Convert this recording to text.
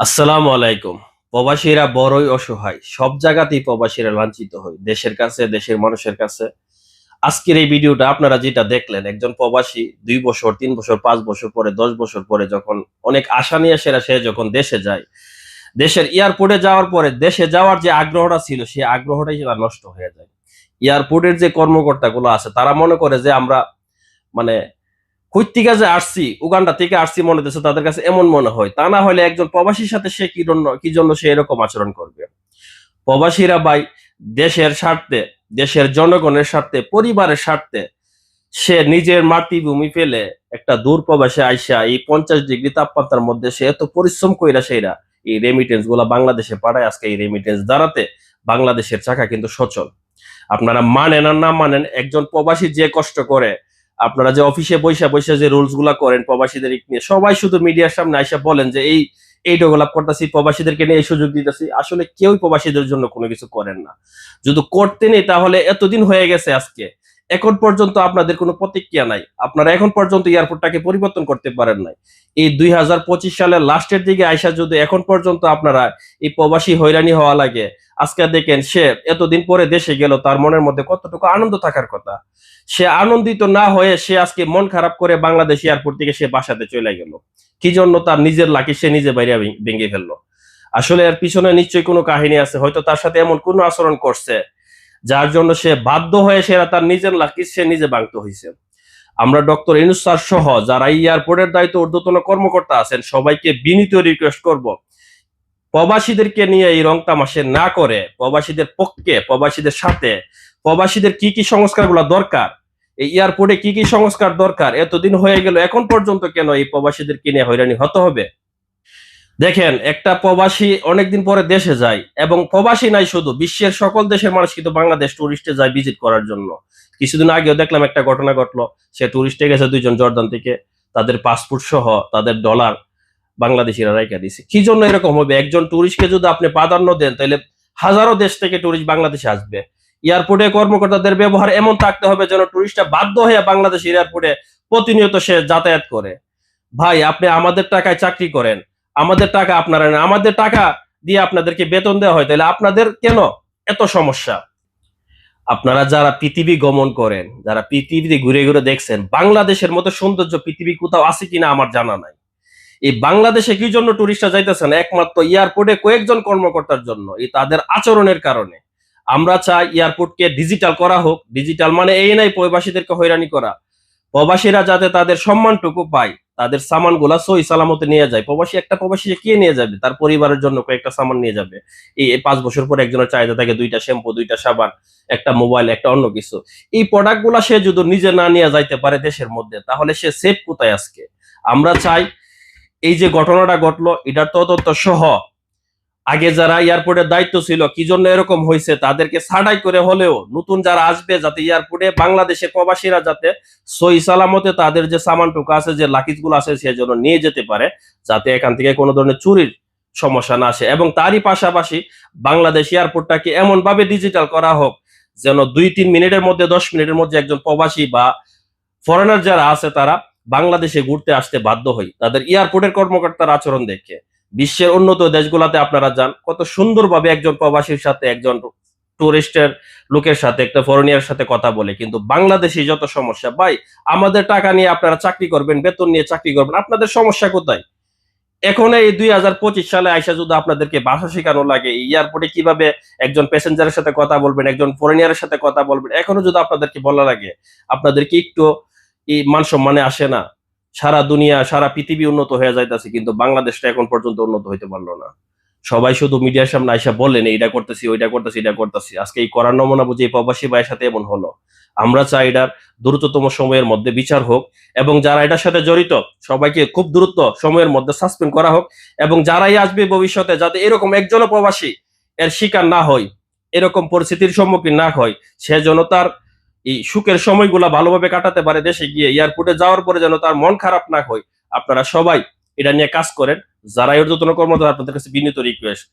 আসসালামু আলাইকুম। প্রবাসীরা বড়ই অসহায়। সব জায়গাতেই প্রবাসীরা লাঞ্ছিত হয়। দেশের কাছে, দেশের মানুষের কাছে। আজকের এই ভিডিওটা আপনারা যেটা দেখলেন, একজন প্রবাসী দুই বছর, তিন বছর, পাঁচ বছর পরে, দশ বছর পরে যখন অনেক আশা নিয়ে সেরা সে যখন দেশে যায়, দেশের এয়ারপোর্টে যাওয়ার পরে দেশে যাওয়ার যে আগ্রহটা ছিল সেই আগ্রহটাই সেটা নষ্ট হয়ে যায়। এয়ারপোর্টের যে কর্মকর্তাগুলো আছে, তারা মনে করে যে আমরা মানে থেকে যে আসছি, উগান্ডা থেকে আসছি মনে হচ্ছে তাদের কাছে এমন মনে হয়। তা না হলে একজন প্রবাসীর সাথে সে কি জন্য কি জন্য সে এরকম আচরণ করবে? প্রবাসীরা ভাই, দেশের স্বার্থে, দেশের জনগণের স্বার্থে, পরিবারের স্বার্থে সে নিজের মাতৃভূমি ফেলে একটা দূর প্রবাসে আইসা এই পঞ্চাশ ডিগ্রি তাপমাত্রার মধ্যে সে এত পরিশ্রম কইরা সেইরা এই রেমিটেন্সগুলা বাংলাদেশে পাঠায় আজকে এই রেমিটেন্স দ্বারাতে বাংলাদেশের চাকা কিন্তু সচল। আপনারা মানেন আর না মানেন, একজন প্রবাসী যে কষ্ট করে আপনারা যে অফিসে বৈশা বৈশা যে রুলসগুলা করেন প্রবাসীদের নিয়ে, সবাই শুধু মিডিয়ার সামনে আইসা বলেন যে এই এই ডেভেলপ করতেছি, প্রবাসীদেরকে নিয়ে এই সুযোগ দিতেছি। আসলে কেউই প্রবাসীদের জন্য কোনো কিছু করেন না। যদি করতেনি তাহলে এতদিন হয়ে গেছে আজকে। এখন পর্যন্ত আপনাদের কোনো প্রতিক্রিয়া নাই। আপনারা এখন পর্যন্ত এয়ারপোর্টটাকে পরিবর্তন করতে পারেন নাই। এই দুই হাজার পঁচিশ সালের লাস্টের দিকে আইসা যদি এখন পর্যন্ত আপনারা এই প্রবাসী হয়রানি হওয়া লাগে, আজকে দেখেন সে এতদিন পরে দেশে গেল, তার মনের মধ্যে কতটুকু আনন্দ থাকার কথা। সে আনন্দিত না হয়ে সে আজকে মন খারাপ করে বাংলাদেশ এয়ারপোর্ট থেকে সে বাসাতে চলে গেল। কি জন্য তার নিজের লাকি সে নিজে বাইরে ভেঙে- ভেঙে ফেলল? আসলে এর পিছনে নিশ্চয়ই কোনো কাহিনী আছে, হয়তো তার সাথে এমন কোনো আচরণ করছে। যার জন্য সে বাধ্য হয়ে সে তার নিজের লাকি সে নিজে ভাঙতে হয়েছে আমরা ডক্টর ইনুস স্যার সহ যারা এয়ারপোর্টের দায়িত্ব ঊর্ধ্বতন কর্মকর্তা আছেন, সবাইকে বিনীত রিকোয়েস্ট করব, প্রবাসীদেরকে নিয়ে এই রং তামাশে না করে, প্রবাসীদের পক্ষে, প্রবাসীদের সাথে, প্রবাসীদের কি কি সংস্কারগুলো দরকার, এই এয়ারপোর্টে কি কি সংস্কার দরকার, এতদিন হয়ে গেল, এখন পর্যন্ত কেন এই প্রবাসীদেরকে নিয়ে হয়রানি হতে হবে? দেখেন, একটা প্রবাসী অনেকদিন পরে দেশে যায় এবং প্রবাসী নাই শুধু, বিশ্বের সকল দেশের মানুষ কিন্তু বাংলাদেশ টুরিস্টে যায় ভিজিট করার জন্য। কিছুদিন আগেও দেখলাম একটা ঘটনা ঘটলো, সে টুরিস্টে গেছে দুইজন জর্দান থেকে, তাদের পাসপোর্ট সহ তাদের ডলার বাংলাদেশিরা রাইকা দিছে। কি জন্য এরকম হবে? একজন টুরিস্টকে যদি আপনি প্রাধান্য দেন, তাহলে হাজারো দেশ থেকে টুরিস্ট বাংলাদেশে আসবে। এয়ারপোর্টে কর্মকর্তাদের ব্যবহার এমন থাকতে হবে যেন টুরিস্টটা বাধ্য হয়ে বাংলাদেশ এয়ারপোর্টে প্রতিনিয়ত সে যাতায়াত করে। ভাই, আপনি আমাদের টাকায় চাকরি করেন আমাদের টাকা আপনারা নেন। আমাদের টাকা দিয়ে আপনাদেরকে বেতন দেওয়া হয়, তাহলে আপনাদের কেন এত সমস্যা? আপনারা যারা পৃথিবী গমন করেন, যারা পৃথিবীতে ঘুরে ঘুরে দেখছেন, বাংলাদেশের মতো সৌন্দর্য পৃথিবী কোথাও আছে কিনা আমার জানা নাই। এই বাংলাদেশে কি জন্য টুরিস্টরা যাইতেছেন? একমাত্র এয়ারপোর্টে কয়েকজন কর্মকর্তার জন্য, এই তাদের আচরণের কারণে। আমরা চাই এয়ারপোর্টকে ডিজিটাল করা হোক। ডিজিটাল মানে এই নাই, প্রবাসীদেরকে হয়রানি করা। প্রবাসীরা যাতে তাদের সম্মানটুকু পায়। তাদের সামানগুলা সই সালামতে নিয়ে যায়। প্রবাসী, একটা প্রবাসী কে নিয়ে যাবে? তার পরিবারের জন্য কয়েকটা সামান নিয়ে যাবে। এই পাঁচ বছর পর একজনের চাহিদা থাকে দুইটা শ্যাম্পু, দুইটা সাবান, একটা মোবাইল, একটা অন্য কিছু। এই প্রোডাক্টগুলা সে যদি নিজে না নিয়ে যাইতে পারে দেশের মধ্যে, তাহলে সে সেফ কোথায় আজকে? আমরা চাই এই যে ঘটনাটা ঘটলো, এটার তদন্ত সহ আগে যারা এয়ারপোর্টের দায়িত্ব ছিল, কি জন্য এরকম হয়েছে, তাদেরকে ছাড়াই করে হলেও নতুন যারা আসবে যাতে এয়ারপোর্টে বাংলাদেশের প্রবাসীরা যাতে সই সালামতে তাদের যে সামানটুকু আছে, যে লাকিজগুলো আছে, সে যেন নিয়ে যেতে পারে, যাতে এখান থেকে কোনো ধরনের চুরির সমস্যা না আসে। এবং তারই পাশাপাশি বাংলাদেশ এয়ারপোর্টটাকে এমন ভাবে ডিজিটাল করা হোক, যেন দুই তিন মিনিটের মধ্যে, দশ মিনিটের মধ্যে একজন প্রবাসী বা ফরেনার যারা আছে, তারা বাংলাদেশে ঘুরতে আসতে বাধ্য হয় তাদের এয়ারপোর্টের কর্মকর্তার আচরণ দেখে। বিশ্বের উন্নত দেশগুলাতে আপনারা যান। কত সুন্দরভাবে একজন প্রবাসীর সাথে, একজন টুরিস্টের লোকের সাথে, একটা ফরেনিয়ার সাথে কথা বলে। কিন্তু বাংলাদেশে যত সমস্যা, ভাই, আমাদের টাকা নিয়ে আপনারা চাকরি করবেন, বেতন নিয়ে চাকরি করবেন, আপনাদের সমস্যা কোথায়? এখন এই দুই হাজার পঁচিশ সালে আইসা যদি আপনাদেরকে ভাষা শেখানো লাগে এয়ারপোর্টে কীভাবে একজন প্যাসেঞ্জারের সাথে কথা বলবেন, একজন ফরেনিয়ারের সাথে কথা বলবেন, এখনও যদি আপনাদেরকে বলা লাগে আপনাদেরকে একটু মান সম্মানে আসে না? সারা দুনিয়া, সারা পৃথিবী উন্নত হয়ে যাইতেছে, কিন্তু বাংলাদেশটা এখন পর্যন্ত উন্নত হইতে পারল না। সবাই শুধু মিডিয়ার সামনে আইসা বললেন এইটা করতেছি ওইটা করতেছি এটা করতেছি। আজকে এই করার নমুনা বুঝে প্রবাসী ভাইয়ের সাথে এমন হলো। আমরা চাই এটার দ্রুততম সময়ের মধ্যে বিচার হোক, এবং যারা এটার সাথে জড়িত, সবাইকে খুব দ্রুত সময়ের মধ্যে সাসপেন্ড করা হোক, এবং যারাই আসবে ভবিষ্যতে যাতে এরকম একজনও প্রবাসী এর শিকার না হয়, এরকম পরিস্থিতির সম্মুখীন না হয়, সে যেন তার এই সুখের সময়গুলা ভালোভাবে কাটাতে পারে দেশে গিয়ে এয়ারপোর্টে যাওয়ার পরে যেন তার মন খারাপ না হয়। আপনারা সবাই এটা নিয়ে কাজ করেন। যারা এর যত্ন কর্মকর্তা, আপনাদের কাছে বিনীত রিকোয়েস্ট